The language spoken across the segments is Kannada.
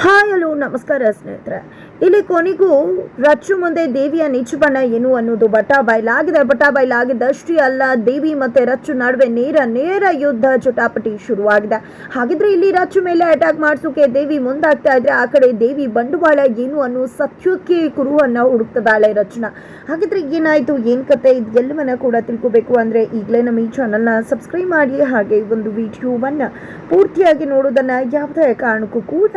ಹಾಯ್, ಹಲೋ, ನಮಸ್ಕಾರ ಸ್ನೇಹಿತರೆ. ಇಲ್ಲಿ ಕೊನೆಗೂ ರಚ್ಚು ಮುಂದೆ ದೇವಿಯ ನಿಜ ಬಣ್ಣ ಏನು ಅನ್ನೋದು ಬಟಾ ಬಯಲಾಗಿದೆ ಬಟಾ ಬಯಲಾಗಿದ್ದಷ್ಟೇ ಅಲ್ಲ, ದೇವಿ ಮತ್ತೆ ರಚ್ಚು ನಡುವೆ ನೇರ ನೇರ ಯುದ್ಧ ಚಟಾಪಟಿ ಶುರುವಾಗಿದೆ. ಹಾಗಿದ್ರೆ ಇಲ್ಲಿ ರಚ್ಚು ಮೇಲೆ ಅಟ್ಯಾಕ್ ಮಾಡಿಸೋಕೆ ದೇವಿ ಮುಂದಾಗ್ತಾ ಇದ್ರೆ ಆ ಕಡೆ ದೇವಿ ಬಂಡವಾಳ ಏನು ಅನ್ನೋ ಸತ್ಯಕ್ಕೆ ಕುರುವನ್ನ ಹುಡುಕ್ತದಾಳೆ ರಚನಾ ಹಾಗಿದ್ರೆ ಏನಾಯ್ತು, ಏನ್ ಕತೆ, ಇದೆಲ್ಲವನ್ನ ಕೂಡ ತಿಳ್ಕೋಬೇಕು ಅಂದ್ರೆ ಈಗಲೇ ನಮ್ಮ ಈ ಚಾನಲ್ನ ಸಬ್ಸ್ಕ್ರೈಬ್ ಮಾಡಿ ಹಾಗೆ ಒಂದು ವಿಡಿಯೋವನ್ನ ಪೂರ್ತಿಯಾಗಿ ನೋಡೋದನ್ನ ಯಾವುದೇ ಕಾರಣಕ್ಕೂ ಕೂಡ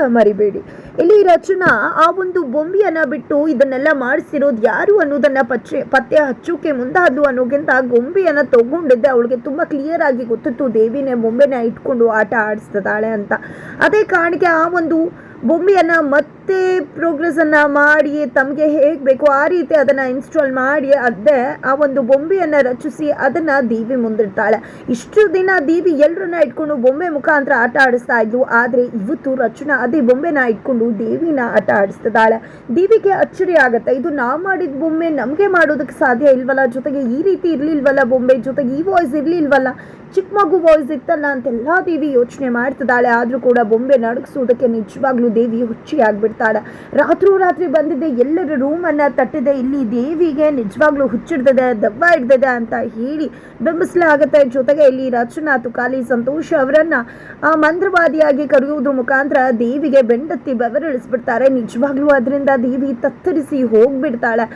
ಮರಿಬೇಡಿ ಇಲ್ಲಿ ರಚನಾ, ಆ ಒಂದು ಬೊಂಬಿಯನ್ನ ಬಿಟ್ಟು ಇದನ್ನೆಲ್ಲ ಮಾಡಿಸಿರೋದು ಯಾರು ಅನ್ನೋದನ್ನ ಪಚ್ಚೆ, ಪತ್ತೆ ಹಚ್ಚೋಕೆ ಮುಂದಾದ್ಲು ಅನ್ನೋಕ್ಕಿಂತ ಗೊಂಬೆಯನ್ನ ತಗೊಂಡಿದ್ದೆ. ಅವಳಿಗೆ ತುಂಬಾ ಕ್ಲಿಯರ್ ಆಗಿ ಗೊತ್ತಿತ್ತು, ದೇವಿನೇ ಬೊಂಬೆನ ಇಟ್ಕೊಂಡು ಆಟ ಆಡಿಸ್ತಿದ್ದಾಳೆ ಅಂತ. ಅದೇ ಕಾರಣಕ್ಕೆ ಆ ಒಂದು ಬೊಂಬೆಯನ್ನ ಮತ್ತೆ ಪ್ರೋಗ್ರೆಸ್ ಅನ್ನ ಮಾಡಿ ತಮಗೆ ಹೇಗೆ ಬೇಕು ಆ ರೀತಿ ಅದನ್ನ ಇನ್ಸ್ಟಾಲ್ ಮಾಡಿ ಅದೇ ಆ ಒಂದು ಬೊಂಬೆಯನ್ನು ರಚಿಸಿ ಅದನ್ನ ದೀವಿ ಮುಂದಿಡ್ತಾಳೆ. ಇಷ್ಟು ದಿನ ದೀವಿ ಎಲ್ಲರನ್ನ ಇಟ್ಕೊಂಡು ಬೊಂಬೆ ಮುಖಾಂತರ ಆಟ ಆಡಿಸ್ತಾ ಇದ್ಲು. ಆದರೆ ಇವತ್ತು ರಚನಾ ಅದೇ ಬೊಂಬೆನ ಇಟ್ಕೊಂಡು ದೇವಿನ ಆಟ ಆಡಿಸ್ತಿದ್ದಾಳೆ. ದೇವಿಗೆ ಅಚ್ಚರಿ ಆಗುತ್ತೆ. ಇದು ನಾವು ಮಾಡಿದ ಬೊಂಬೆ ನಮಗೆ ಮಾಡೋದಕ್ಕೆ ಸಾಧ್ಯ ಇಲ್ವಲ್ಲ? ಜೊತೆಗೆ ಈ ರೀತಿ ಇರ್ಲಿಲ್ವಲ್ಲ ಬೊಂಬೆ? ಜೊತೆಗೆ ಈ ವಾಯ್ಸ್ ಇರ್ಲಿಲ್ವಲ್ಲ? ಚಿಕ್ಕ ಮಗು ವಾಯ್ಸ್ ಇತ್ತಲ್ಲ ಅಂತೆಲ್ಲ ದೇವಿ ಯೋಚನೆ ಮಾಡ್ತಿದ್ದಾಳೆ. ಆದರೂ ಕೂಡ ಬೊಂಬೆ ನಡಗಿಸೋದಕ್ಕೆ ನಿಜವಾಗ್ಲೂ ದೇವಿ ಹುಚ್ಚಿ ಆಗ್ಬಿಡ್ತಾಳೆ. ರಾತ್ರೋ ರಾತ್ರಿ ಬಂದಿದ್ದೆ ಎಲ್ಲರ ರೂಮನ್ನು ತಟ್ಟಿದೆ, ಇಲ್ಲಿ ದೇವಿಗೆ ನಿಜವಾಗ್ಲೂ ಹುಚ್ಚಿಡ್ದದೆ, ದೆವ್ವ ಇಡ್ದದೆ ಅಂತ ಹೇಳಿ ಬಿಂಬಿಸಲಾಗುತ್ತೆ. ಜೊತೆಗೆ ಇಲ್ಲಿ ರಚನಾ ತುಕಾಲಿ ಸಂತೋಷ್ ಅವರನ್ನ ಆ ಮಂತ್ರವಾದಿಯಾಗಿ ಕರೆಯುವುದ್ರ ಮುಖಾಂತರ ದೇವಿಗೆ ಬೆಂಡತ್ತಿ ಬೆವರಿಳಿಸ್ಬಿಡ್ತಾರೆ. ನಿಜವಾಗ್ಲೂ ಅದರಿಂದ ದೇವಿ ತತ್ತರಿಸಿ ಹೋಗ್ಬಿಡ್ತಾಳೆ.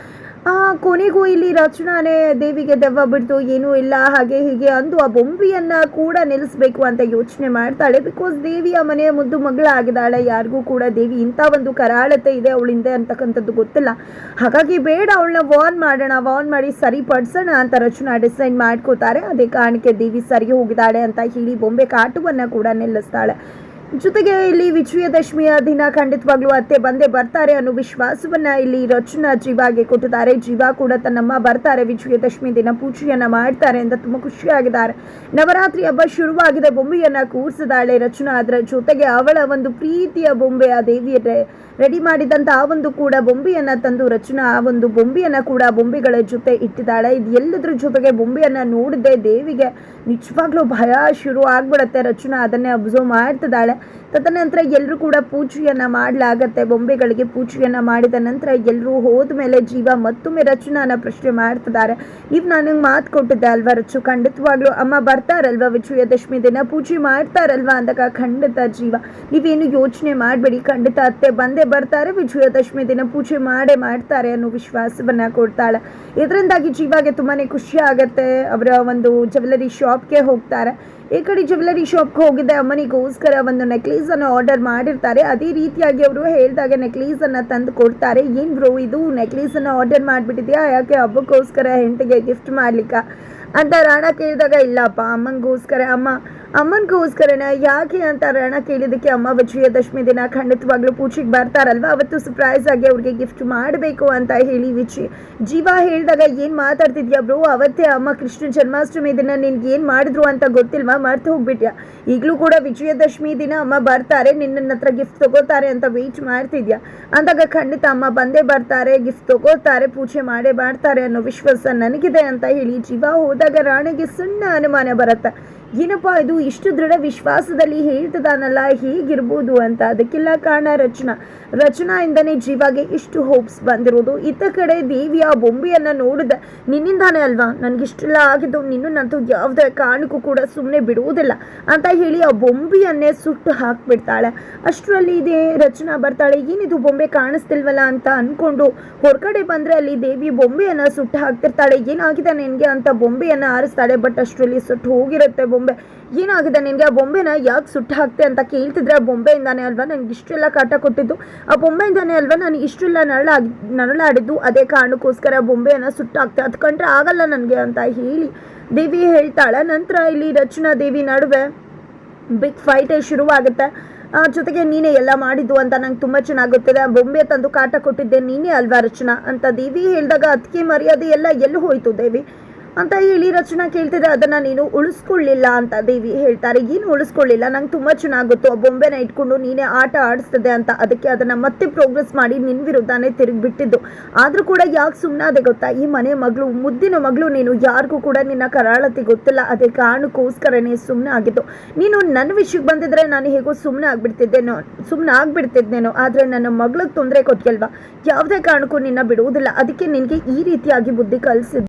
ಕೊನೆಗೂ ಇಲ್ಲಿ ರಚನಾನೇ ದೇವಿಗೆ ದೆವ್ವ ಬಿಡ್ತು ಏನೂ ಇಲ್ಲ, ಹಾಗೆ ಹೀಗೆ ಅಂದು ಆ ಬೊಂಬಿಯನ್ನ ಕೂಡ ನಿಲ್ಲಿಸ್ಬೇಕು ಅಂತ ಯೋಚನೆ ಮಾಡ್ತಾಳೆ. ಬಿಕಾಸ್ ದೇವಿಯ ಮನೆಯ ಮುದ್ದು ಮಗಳಾಗಿದ್ದಾಳೆ ಯಾರಿಗೂ ಕೂಡ ದೇವಿ ಇಂಥ ಒಂದು ಕರಾಳತೆ ಇದೆ ಅವಳಿಂದ ಅಂತಕ್ಕಂಥದ್ದು ಗೊತ್ತಿಲ್ಲ. ಹಾಗಾಗಿ ಬೇಡ, ಅವಳನ್ನ ವಾನ್ ಮಾಡೋಣ ವಾನ್ ಮಾಡಿ ಸರಿಪಡಿಸೋಣ ಅಂತ ರಚನಾ ಡಿಸೈನ್ ಮಾಡ್ಕೋತಾರೆ. ಅದೇ ಕಾರಣಕ್ಕೆ ದೇವಿ ಸರಿ ಹೋಗಿದ್ದಾಳೆ ಅಂತ ಹೇಳಿ ಬೊಂಬೆ ಕಾಟುವನ್ನು ಕೂಡ ನಿಲ್ಲಿಸ್ತಾಳೆ. ಜೊತೆಗೆ ಇಲ್ಲಿ ವಿಜಯದಶಮಿಯ ದಿನ ಖಂಡಿತವಾಗ್ಲೂ ಅತ್ತೆ ಬಂದೇ ಬರ್ತಾರೆ ಅನ್ನೋ ವಿಶ್ವಾಸವನ್ನ ಇಲ್ಲಿ ರಚನಾ ಜೀವಾಗೆ ಕೊಟ್ಟಿದ್ದಾರೆ. ಜೀವ ಕೂಡ ತನ್ನಮ್ಮ ಬರ್ತಾರೆ. ವಿಜಯದಶಮಿ ದಿನ ಪೂಜೆಯನ್ನ ಮಾಡ್ತಾರೆ ಅಂತ ತುಂಬಾ ಖುಷಿಯಾಗಿದ್ದಾರೆ. ನವರಾತ್ರಿ ಹಬ್ಬ ಶುರುವಾಗಿದೆ. ಬೊಂಬೆಯನ್ನ ಕೂರಿಸಿದಾಳೆ ರಚನಾ. ಅದರ ಜೊತೆಗೆ ಅವಳ ಒಂದು ಪ್ರೀತಿಯ ಬೊಂಬೆ ಆ ದೇವಿಯ ರೆಡಿ ಮಾಡಿದಂಥ ಆ ಒಂದು ಕೂಡ ಬೊಂಬೆಯನ್ನು ತಂದು ರಚನಾ, ಆ ಒಂದು ಬೊಂಬೆಯನ್ನು ಕೂಡ ಬೊಂಬೆಗಳ ಜೊತೆ ಇಟ್ಟಿದ್ದಾಳೆ. ಇದು ಎಲ್ಲದ್ರ ಜೊತೆಗೆ ಬೊಂಬೆಯನ್ನು ನೋಡಿದೆ ದೇವಿಗೆ ನಿಜವಾಗ್ಲೂ ಭಯ ಶುರು ಆಗ್ಬಿಡತ್ತೆ. ರಚನಾ ಅದನ್ನೇ ಅಬ್ಸರ್ವ್ ಮಾಡ್ತಿದ್ದಾಳೆ. ತದನಂತರ ಎಲ್ಲರೂ ಕೂಡ ಪೂಜೆಯನ್ನ ಮಾಡಲಾಗತ್ತೆ. ಬೊಂಬೆಗಳಿಗೆ ಪೂಜೆಯನ್ನ ಮಾಡಿದ ನಂತರ ಎಲ್ಲರೂ ಹೋದ ಮೇಲೆ ಜೀವ ಮತ್ತೊಮ್ಮೆ ರಚನಾನ ಪ್ರಶ್ನೆ ಮಾಡ್ತಿದ್ದಾರೆ. ನೀವು ನನಗೆ ಮಾತು ಕೊಟ್ಟಿದ್ದೆ ಅಲ್ವಾ ರಚು ಖಂಡಿತವಾಗ್ಲೂ ಅಮ್ಮ ಬರ್ತಾರಲ್ವಾ ವಿಜಯದಶಮಿ ದಿನ? ಪೂಜೆ ಮಾಡ್ತಾರಲ್ವಾ ಅಂದಾಗ ಖಂಡಿತ ಜೀವ. ನೀವೇನು ಯೋಚನೆ ಮಾಡಬೇಡಿ. ಖಂಡಿತ ಅತ್ತೆ ಬಂದೇ ಬರ್ತಾರೆ. ವಿಜಯದಶಮಿ ದಿನ ಪೂಜೆ ಮಾಡೇ ಮಾಡ್ತಾರೆ ಅನ್ನೋ ವಿಶ್ವಾಸವನ್ನ ಕೊಡ್ತಾಳೆ. ಇದರಿಂದಾಗಿ ಜೀವಾಗೆ ತುಂಬಾನೇ ಖುಷಿ ಆಗತ್ತೆ. ಅವರ ಒಂದು ಜ್ಯುವೆಲರಿ ಶಾಪ್ಗೆ ಹೋಗ್ತಾರೆ. ಈ ಕಡೆ ಜ್ಯುವೆಲರಿ ಶಾಪ್ಗೆ ಹೋಗಿದ್ದೆ ಅಮ್ಮನಿಗೋಸ್ಕರ ಒಂದು ನೆಕ್ಲೇಸ್ ಆರ್ಡರ್ ಮಾಡಿರ್ತಾರೆ. ಅದೇ ರೀತಿಯಾಗಿ ಅವರು ಹೇಳಿದಾಗ ನೆಕ್ಲೇಸ್ ಅನ್ನ ತಂದು ಕೊಡ್ತಾರೆ. ಏನ್ ಬ್ರೋ ಇದು? ನೆಕ್ಲೇಸ್ ಅನ್ನ ಆರ್ಡರ್ ಮಾಡ್ಬಿಟ್ಟಿದ್ಯಾ? ಯಾಕೆ ಹಬ್ಬಕ್ಕೋಸ್ಕರ ಹೆಂಡತಿಗೆ ಗಿಫ್ಟ್ ಮಾಡ್ಲಿಕ್ಕ? ಅಂತ ರಾಣ ಕೇಳಿದಾಗ, ಇಲ್ಲಪ್ಪ, ಅಮ್ಮಂಗೋಸ್ಕರ, ಅಮ್ಮ ಅಮ್ಮನಿಗೋಸ್ಕರನ ಯಾಕೆ ಅಂತ ರಣ ಕೇಳಿದಕ್ಕೆ ಅಮ್ಮ ವಿಜಯದಶಮಿ ದಿನ ಖಂಡಿತವಾಗ್ಲೂ ಪೂಜೆಗೆ ಬರ್ತಾರಲ್ವಾ? ಅವತ್ತು ಸರ್ಪ್ರೈಸ್ ಆಗಿ ಅವ್ರಿಗೆ ಗಿಫ್ಟ್ ಮಾಡಬೇಕು ಅಂತ ಹೇಳಿ ವಿಜಿ. ಜೀವ ಹೇಳಿದಾಗ ಏನು ಮಾತಾಡ್ತಿದ್ಯಾ ಬ್ರೋ ಅವತ್ತೇ ಅಮ್ಮ ಕೃಷ್ಣ ಜನ್ಮಾಷ್ಟಮಿ ದಿನ ನಿನ್ಗೆ ಏನು ಮಾಡಿದ್ರು ಅಂತ ಗೊತ್ತಿಲ್ವಾ? ಮರ್ತು ಹೋಗ್ಬಿಟ್ಯಾ? ಈಗಲೂ ಕೂಡ ವಿಜಯದಶಮಿ ದಿನ ಅಮ್ಮ ಬರ್ತಾರೆ ನಿನ್ನ ಹತ್ರ ಗಿಫ್ಟ್ ತಗೋತಾರೆ ಅಂತ ವೆಯ್ಟ್ ಮಾಡ್ತಿದ್ಯಾ? ಅಂದಾಗ ಖಂಡಿತ ಅಮ್ಮ ಬಂದೇ ಬರ್ತಾರೆ ಗಿಫ್ಟ್ ತಗೋತಾರೆ, ಪೂಜೆ ಮಾಡೇ ಮಾಡ್ತಾರೆ ಅನ್ನೋ ವಿಶ್ವಾಸ ನನಗಿದೆ ಅಂತ ಹೇಳಿ ಜೀವ ಹೋದಾಗ ರಾಣಿಗೆ ಸಣ್ಣ ಅನುಮಾನ ಬರುತ್ತೆ. ಏನಪ್ಪ ಇದು ಇಷ್ಟು ದೃಢ ವಿಶ್ವಾಸದಲ್ಲಿ ಹೇಳ್ತದಾನಲ್ಲ, ಹೀಗಿರ್ಬೋದು ಅಂತ. ಅದಕ್ಕೆಲ್ಲ ಕಾರಣ ರಚನಾ. ರಚನಾಯಿಂದನೇ ಜೀವಾಗೆ ಇಷ್ಟು ಹೋಪ್ಸ್ ಬಂದಿರೋದು. ಇತ್ತ ಕಡೆ ದೇವಿಯ ಬೊಂಬೆಯನ್ನು ನೋಡಿದ ನಿನ್ನಿಂದಾನೇ ಅಲ್ವಾ? ನನಗಿಷ್ಟೆಲ್ಲ ಆಗಿದ್ದು ನಿನ್ನನ್ನಂತೂ ಯಾವುದೇ ಕಾರಣಕ್ಕೂ ಕೂಡ ಸುಮ್ಮನೆ ಬಿಡುವುದಿಲ್ಲ ಅಂತ ಹೇಳಿ ಆ ಬೊಂಬೆಯನ್ನೇ ಸುಟ್ಟು ಹಾಕಿಬಿಡ್ತಾಳೆ. ಅಷ್ಟರಲ್ಲಿ ಇದೇ ರಚನಾ ಬರ್ತಾಳೆ, ಏನಿದು ಬೊಂಬೆ ಕಾಣಿಸ್ತಿಲ್ವಲ್ಲ ಅಂತ ಅಂದ್ಕೊಂಡು ಹೊರಗಡೆ ಬಂದ್ರೆ ಅಲ್ಲಿ ದೇವಿ ಬೊಂಬೆಯನ್ನು ಸುಟ್ಟು ಹಾಕ್ತಿರ್ತಾಳೆ. ಏನಾಗಿದೆ ನಿನಗೆ ಅಂತ ಬೊಂಬೆಯನ್ನು ಆರಿಸ್ತಾಳೆ ಬಟ್ ಅಷ್ಟರಲ್ಲಿ ಸುಟ್ಟು ಹೋಗಿರುತ್ತೆ ಬೊಂಬೆ. ಏನಾಗಿದೆ ನಿನಗೆ? ಆ ಬೊಂಬೆನ ಯಾಕೆ ಸುಟ್ಟು ಹಾಕ್ತೆ ಅಂತ ಕೇಳ್ತಿದ್ರೆ ಆ ಬೊಂಬೆಯಿಂದಾನೇ ಅಲ್ವಾ ನನಗೆ ಇಷ್ಟೆಲ್ಲ ಕಾಟ ಕೊಟ್ಟಿದ್ದು? ಆ ಬೊಂಬೆಯಿಂದಾನೇ ಅಲ್ವಾ ನಾನು ಇಷ್ಟೆಲ್ಲ ನರಳಾಗಿ ನರಳಾಡಿದ್ದು? ಅದೇ ಕಾರಣಕ್ಕೋಸ್ಕರ ಆ ಬೊಂಬೆಯನ್ನು ಸುಟ್ಟು ಹಾಕ್ತೆ ಅದು ಕಂಡ್ರೆ ಆಗಲ್ಲ ನನಗೆ ಅಂತ ಹೇಳಿ ದೇವಿ ಹೇಳ್ತಾಳೆ. ನಂತರ ಇಲ್ಲಿ ರಚನಾ ದೇವಿ ನಡುವೆ ಬಿಗ್ ಫೈಟೇ ಶುರುವಾಗುತ್ತೆ. ಜೊತೆಗೆ ನೀನೇ ಎಲ್ಲ ಮಾಡಿದ್ದು ಅಂತ ನಂಗೆ ತುಂಬ ಚೆನ್ನಾಗಿ ಗೊತ್ತಿದೆ. ಬೊಂಬೆ ತಂದು ಕಾಟ ಕೊಟ್ಟಿದ್ದೆ ನೀನೇ ಅಲ್ವಾ ರಚನಾ ಅಂತ ದೇವಿ ಹೇಳಿದಾಗ ಅದಕ್ಕೆ ಮರ್ಯಾದೆ ಎಲ್ಲ ಎಲ್ಲಿ ಹೋಯ್ತು ದೇವಿ? ಅಂತ ಹೇಳಿ ರಚನಾ ಕೇಳ್ತಿದ್ರೆ ಅದನ್ನ ನೀನು ಉಳಿಸ್ಕೊಳ್ಳಿಲ್ಲ ಅಂತ ದೇವಿ ಹೇಳ್ತಾರೆ. ಏನು ಉಳಿಸ್ಕೊಳ್ಳಿಲ್ಲ? ನಂಗೆ ತುಂಬಾ ಚೆನ್ನಾಗುತ್ತೋ ಬೊಂಬೆನ ಇಟ್ಕೊಂಡು ನೀನೇ ಆಟ ಆಡಿಸ್ತದೆ ಅಂತ. ಅದಕ್ಕೆ ಅದನ್ನ ಮತ್ತೆ ಪ್ರೋಗ್ರೆಸ್ ಮಾಡಿ ನಿನ್ ವಿರುದ್ಧನೇ ತಿರುಗಿ ಬಿಟ್ಟಿದ್ದು ಆದ್ರೂ ಕೂಡ ಯಾಕೆ ಸುಮ್ಮನಾದೆ ಗೊತ್ತಾ? ಈ ಮನೆ ಮಗಳು, ಮುದ್ದಿನ ಮಗಳು ನೀನು ಯಾರಿಗೂ ಕೂಡ ನಿನ್ನ ಕರಾಳತಿ ಗೊತ್ತಿಲ್ಲ. ಅದೇ ಕಾರಣಕ್ಕೋಸ್ಕರನೇ ಸುಮ್ಮನೆ ಆಗಿದ್ದು. ನೀನು ನನ್ನ ವಿಷಯಕ್ಕೆ ಬಂದಿದ್ರೆ ನಾನು ಹೇಗೋ ಸುಮ್ಮನೆ ಆಗ್ಬಿಡ್ತಿದ್ದೇನೋ ಸುಮ್ಮನೆ ಆಗ್ಬಿಡ್ತಿದ್ದೇನೋ ಆದ್ರೆ ನನ್ನ ಮಗಳಿಗೆ ತೊಂದರೆ ಕೊಟ್ಟಿಲ್ವಾ ಯಾವುದೇ ಕಾರಣಕ್ಕೂ ನಿನ್ನ ಬಿಡುವುದಿಲ್ಲ. ಅದಕ್ಕೆ ನಿನಗೆ ಈ ರೀತಿಯಾಗಿ ಬುದ್ಧಿ ಕಲಿಸಿದ್ದು.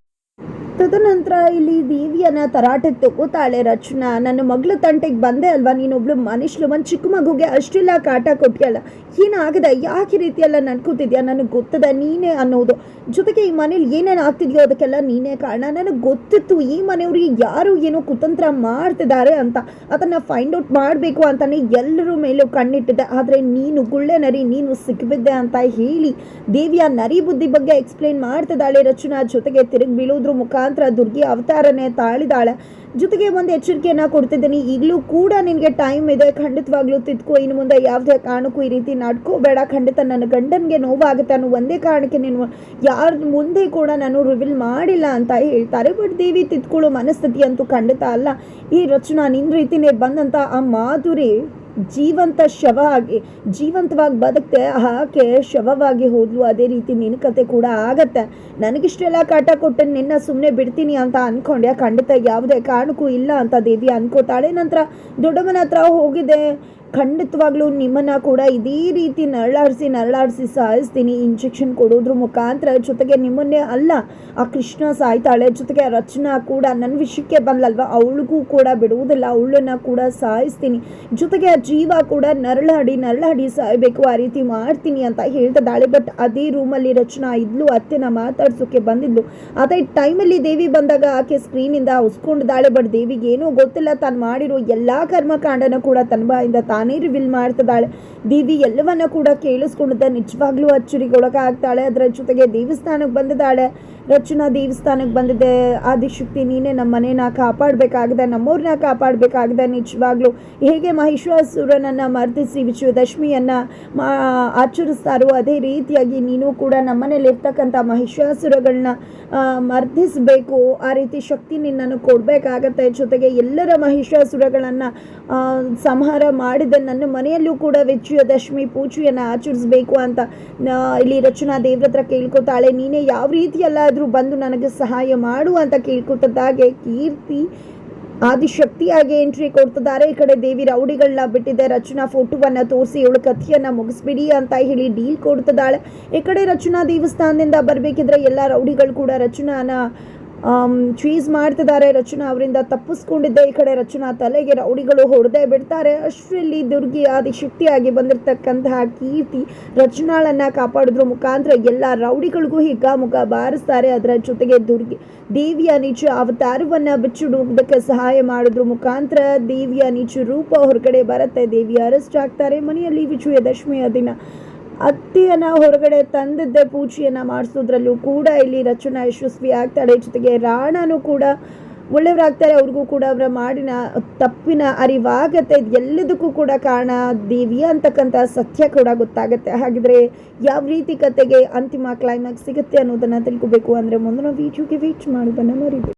ತದನಂತರ ಇಲ್ಲಿ ದೇವಿಯನ್ನ ತರಾಟೆ ತಗೋತಾಳೆ ರಚನಾ. ನನ್ನ ಮಗಳ ತಂಟೆಗೆ ಬಂದೆ ಅಲ್ವಾ? ನೀನೊಬ್ಳು ಮನುಷ್ಯಳು ಒಂದು ಚಿಕ್ಕ ಮಗುಗೆ ಅಷ್ಟೆಲ್ಲ, ಕಾಟ ಕೊಟ್ಟಿಯಲ್ಲ. ಏನಾಗಿದೆ ಯಾಕೆ ಈ ರೀತಿಯೆಲ್ಲ ಎಲ್ಲ ನಡ್ಕೋತಿದ್ಯಾ ನನಗೆ ಗೊತ್ತದ, ನೀನೇ ಅನ್ನೋದು. ಜೊತೆಗೆ ಈ ಮನೇಲಿ ಏನೇನು ಆಗ್ತಿದ್ಯೋ ಅದಕ್ಕೆಲ್ಲ ನೀನೇ ಕಾರಣ. ನನಗೆ ಗೊತ್ತಿತ್ತು, ಈ ಮನೆಯವ್ರಿಗೆ ಯಾರು ಏನೋ ಕುತಂತ್ರ ಮಾಡ್ತಿದ್ದಾರೆ ಅಂತ. ಅದನ್ನು ಫೈಂಡ್ ಔಟ್ ಮಾಡಬೇಕು ಅಂತಾನೆ ಎಲ್ಲರ ಮೇಲೂ ಕಣ್ಣಿಟ್ಟಿದ್ದೆ. ಆದರೆ ನೀನು ಗುಳ್ಳೆ ನರಿ, ನೀನು ಸಿಕ್ಬಿದ್ದೆ ಅಂತ ಹೇಳಿ ದೇವಿಯ ನರಿ ಬುದ್ಧಿ ಬಗ್ಗೆ ಎಕ್ಸ್ಪ್ಲೇನ್ ಮಾಡ್ತಿದ್ದಾಳೆ ರಚನಾ. ಜೊತೆಗೆ ತಿರುಗಿ ಬೀಳೋದ್ರ ಮುಖಾಂತರ ದುರ್ಗಿ ಅವತಾರನೇ ತಾಳಿದಾಳೆ. ಜೊತೆಗೆ ಒಂದು ಎಚ್ಚರಿಕೆಯನ್ನು ಕೊಡ್ತಿದ್ದೀನಿ. ಈಗಲೂ ಕೂಡ ನಿನಗೆ ಟೈಮ್ ಇದೆ. ಖಂಡಿತವಾಗ್ಲೂ ತಿದ್ಕೋ. ಇನ್ನು ಮುಂದೆ ಯಾವುದೇ ಕಾರಣಕ್ಕೂ ಈ ರೀತಿ ನಡ್ಕೋಬೇಡ. ಖಂಡಿತ ನನ್ನ ಗಂಡನಿಗೆ ನೋವಾಗುತ್ತೆ ಅನ್ನೋ ಒಂದೇ ಕಾರಣಕ್ಕೆ ನೀನು ಯಾರ ಮುಂದೆ ಕೂಡ ನಾನು ರಿವೀಲ್ ಮಾಡಿಲ್ಲ ಅಂತ ಹೇಳ್ತಾರೆ. ಬಟ್ ದೇವಿ, ತಿದ್ಕೊಳ್ಳೋ ಮನಸ್ಥಿತಿ ಅಂತೂ ಖಂಡಿತ ಅಲ್ಲ. ಈ ರಚನಾ ನಿನ್ನ ರೀತಿನೇ ಬಂದಂಥ ಆ ಮಾಧುರಿ ಜೀವಂತ ಶವ ಆಗಿ, ಜೀವಂತವಾಗಿ ಬದುಕ್ತೆ, ಆಕೆ ಶವವಾಗಿ ಹೋದ್ಲು, ಅದೇ ರೀತಿ ನಿನ್ನ ಕತೆ ಕೂಡ ಆಗತ್ತೆ. ನನಗಿಷ್ಟೆಲ್ಲ ಕಾಟ ಕೊಟ್ಟು ನಿನ್ನ ಸುಮ್ಮನೆ ಬಿಡ್ತೀನಿ ಅಂತ ಅನ್ಕೊಂಡೆ ಖಂಡಿತ ಯಾವುದೇ ಕಾರಣಕ್ಕೂ ಇಲ್ಲ ಅಂತ ದೇವಿ ಅನ್ಕೋತಾಳೆ. ನಂತರ ದೊಡ್ಡಮ್ಮನ ಹತ್ರ ಹೋಗಿದೆ ಖಂಡಿತವಾಗ್ಲೂ ನಿಮ್ಮನ್ನು ಕೂಡ ಇದೇ ರೀತಿ ನರಳಾಡಿಸಿ ನರಳಾಡಿಸಿ ಸಾಯಿಸ್ತೀನಿ. ಇಂಜೆಕ್ಷನ್ ಕೊಡೋದ್ರ ಮುಖಾಂತರ ಜೊತೆಗೆ ನಿಮ್ಮನ್ನೇ ಅಲ್ಲ, ಆ ಕೃಷ್ಣ ಸಾಯ್ತಾಳೆ. ಜೊತೆಗೆ ರಚನಾ ಕೂಡ ನನ್ನ ವಿಷಯಕ್ಕೆ ಬಂದಲ್ವ? ಅವಳಿಗೂ ಕೂಡ ಬಿಡುವುದಿಲ್ಲ. ಅವಳನ್ನ ಕೂಡ ಸಾಯಿಸ್ತೀನಿ. ಜೊತೆಗೆ ಆ ಜೀವ ಕೂಡ ನರಳಾಡಿ ನರಳಾಡಿ ಸಾಯಬೇಕು. ಆ ರೀತಿ ಮಾಡ್ತೀನಿ ಅಂತ ಹೇಳ್ತಿದ್ದಾಳೆ ಬಟ್ ಅದೇ ರೂಮಲ್ಲಿ ರಚನಾ ಇದ್ಲು, ಅತ್ತೆನ ಮಾತಾಡ್ಸೋಕ್ಕೆ ಬಂದಿದ್ಲು. ಅದೇ ಟೈಮಲ್ಲಿ ದೇವಿ ಬಂದಾಗ ಆಕೆ ಸ್ಕ್ರೀನಿಂದ ಉಸ್ಕೊಂಡಿದ್ದಾಳೆ. ಬಟ್ ದೇವಿಗೆ ಏನೂ ಗೊತ್ತಿಲ್ಲ. ತಾನು ಮಾಡಿರೋ ಎಲ್ಲಾ ಕರ್ಮಕಾಂಡನ ಕೂಡ ತನ್ನ ಬಾಯಿಂದ ತಾನೇ ರಿವೀಲ್ ಮಾಡ್ತಿದ್ದಾಳೆ. ದೇವಿ ಎಲ್ಲವನ್ನ ಕೂಡ ಕೇಳಿಸ್ಕೊಂಡಿದ್ದ ನಿಜವಾಗ್ಲೂ ಅಚ್ಚುರಿಗೆ ಒಳಗಾಗ್ತಾಳೆ. ಅದರ ಜೊತೆಗೆ ದೇವಸ್ಥಾನಕ್ಕೆ ಬಂದಿದ್ದಾಳೆ. ರಚನಾ ದೇವಸ್ಥಾನಕ್ಕೆ ಬಂದಿದೆ ಆದಿಶಕ್ತಿ, ನೀನೇ ನಮ್ಮ ಮನೇನ ಕಾಪಾಡಬೇಕಾಗಿದೆ. ನಮ್ಮವ್ರನ್ನ ಕಾಪಾಡಬೇಕಾಗಿದೆ. ನಿಜವಾಗ್ಲೂ ಹೇಗೆ ಮಹಿಷಾಸುರನನ್ನು ಮರ್ದಿಸಿ ವಿಜಯದಶಮಿಯನ್ನು ಮಾ ಆಚರಿಸ್ತಾರೋ ಅದೇ ರೀತಿಯಾಗಿ ನೀನು ಕೂಡ ನಮ್ಮನೇಲಿ ಇರ್ತಕ್ಕಂಥ ಮಹಿಷಾಸುರಗಳನ್ನ ಮರ್ದಿಸಬೇಕು. ಆ ರೀತಿ ಶಕ್ತಿ ನಿನ್ನನ್ನು ಕೊಡಬೇಕಾಗತ್ತೆ. ಜೊತೆಗೆ ಎಲ್ಲರ ಮಹಿಷಾಸುರಗಳನ್ನು ಸಂಹಾರ ಮಾಡಿದ ನನ್ನ ಮನೆಯಲ್ಲೂ ಕೂಡ ವಿಜಯದಶಮಿ ಪೂಜೆಯನ್ನು ಆಚರಿಸಬೇಕು ಅಂತ ಇಲ್ಲಿ ರಚನಾ ದೇವ್ರ ಹತ್ರ ಕೇಳ್ಕೊತಾಳೆ. ನೀನೇ ಯಾವ ರೀತಿಯಲ್ಲಾದರೂ ಬಂದು ನನಗೆ ಸಹಾಯ ಮಾಡು ಅಂತ ಕೇಳ್ಕೊತದ್ದಾಗೆ ಕೀರ್ತಿ ಆದಿಶಕ್ತಿಯಾಗಿ ಎಂಟ್ರಿ ಕೊಡ್ತಿದ್ದಾರೆ. ಈ ಕಡೆ ದೇವಿ ರೌಡಿಗಳನ್ನ ಬಿಟ್ಟಿದೆ. ರಚನಾ ಫೋಟೋವನ್ನ ತೋರಿಸಿ ಇವಳು ಕಥೆಯನ್ನ ಮುಗಿಸ್ಬಿಡಿ ಅಂತ ಹೇಳಿ ಡೀಲ್ ಕೊಡ್ತಿದ್ದಾಳೆ. ಈ ಕಡೆ ರಚನಾ ದೇವಸ್ಥಾನದಿಂದ ಬರಬೇಕಿದ್ರೆ ಎಲ್ಲ ರೌಡಿಗಳು ಕೂಡ ರಚನಾನ ಚೀಸ್ ಮಾಡ್ತಿದ್ದಾರೆ. ರಚನಾ ಅವರಿಂದ ತಪ್ಪಿಸ್ಕೊಂಡಿದ್ದೆ. ಈ ಕಡೆ ರಚನಾ ತಲೆಗೆ ರೌಡಿಗಳು ಹೊಡೆದೇ ಬಿಡ್ತಾರೆ. ಅಷ್ಟರಲ್ಲಿ ದುರ್ಗಿ ಆದಿ ಶಕ್ತಿಯಾಗಿ ಬಂದಿರತಕ್ಕಂತಹ ಕೀರ್ತಿ ರಚನಾಳನ್ನ ಕಾಪಾಡಿದ್ರು. ಮುಖಾಂತರ ಎಲ್ಲ ರೌಡಿಗಳಿಗೂ ಹಿಗ್ಗಾಮುಗ್ಗ ಬಾರಿಸ್ತಾರೆ. ಅದರ ಜೊತೆಗೆ ದುರ್ಗಿ, ದೇವಿಯ ನೀಚು ಅವತಾರವನ್ನ ಬಿಚ್ಚಿಡುವುದಕ್ಕೆ ಸಹಾಯ ಮಾಡಿದ್ರು. ಮುಖಾಂತರ ದೇವಿಯ ನೀಚು ರೂಪ ಹೊರಗಡೆ ಬರುತ್ತೆ. ದೇವಿ ಅರೆಸ್ಟ್ ಆಗ್ತಾರೆ ಮನೆಯಲ್ಲಿ ವಿಜಯದಶಮಿಯ ದಿನ. ಅತ್ತಿಯನ್ನ ಹೊರಗಡೆ ತಂದಿದ್ದೆ, ಪೂಜೆಯನ್ನು ಮಾಡಿಸೋದ್ರಲ್ಲೂ ಕೂಡ ಇಲ್ಲಿ ರಚನಾ ಯಶಸ್ವಿ ಆಗ್ತಾಳೆ. ಜೊತೆಗೆ ರಾಣನೂ ಕೂಡ ಒಳ್ಳೆಯವರಾಗ್ತಾರೆ. ಅವ್ರಿಗೂ ಕೂಡ ಅವರ ಮಾಡಿನ ತಪ್ಪಿನ ಅರಿವಾಗತ್ತೆ. ಇದು ಎಲ್ಲದಕ್ಕೂ ಕೂಡ ಕಾರಣ ದೇವಿ ಅಂತಕ್ಕಂಥ ಸತ್ಯ ಕೂಡ ಗೊತ್ತಾಗುತ್ತೆ. ಹಾಗಿದ್ರೆ ಯಾವ ರೀತಿ ಕತೆಗೆ ಅಂತಿಮ ಕ್ಲೈಮ್ಯಾಕ್ಸ್ ಸಿಗುತ್ತೆ ಅನ್ನೋದನ್ನು ತಿಳ್ಕೊಬೇಕು. ಅಂದ್ರೆ ಮುಂದಿನ ವೀಡಿಯೋಗೆ ವೀಚ್ ಮಾಡೋದನ್ನು ಮರಿಬೇಡಿ.